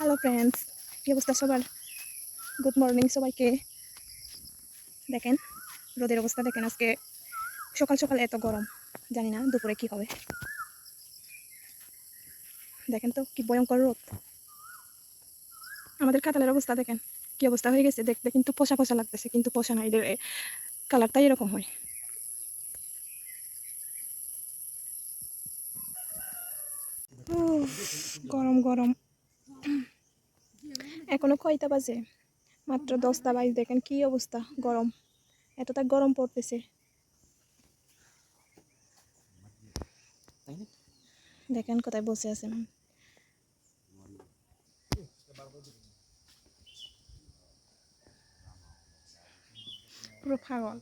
Hello friends কী অবস্থা সবার? Good morning সবাইকে। দেখেন, রোদের অবস্থা দেখেন আজকে। সকাল সকাল এত গরম। জানি না দুপুরে কি হবে। দেখেন তো, কি ভয়ঙ্কর রোদ। আমাদের কাতালের অবস্থা দেখেন, কি অবস্থা হয়ে গেছে। দেখতে কিন্তু পোষা পোষা লাগতেছে, কিন্তু পোষা না এদের কালারটাই এরকম হয়। গরম গরম। এখনও কয়টা বাজে? মাত্র দশটা বাজে দেখেন কি অবস্থা গরম। এতটা গরম পড়তেছে। দেখেন কোথায় বসে আছে পুরো পাগল।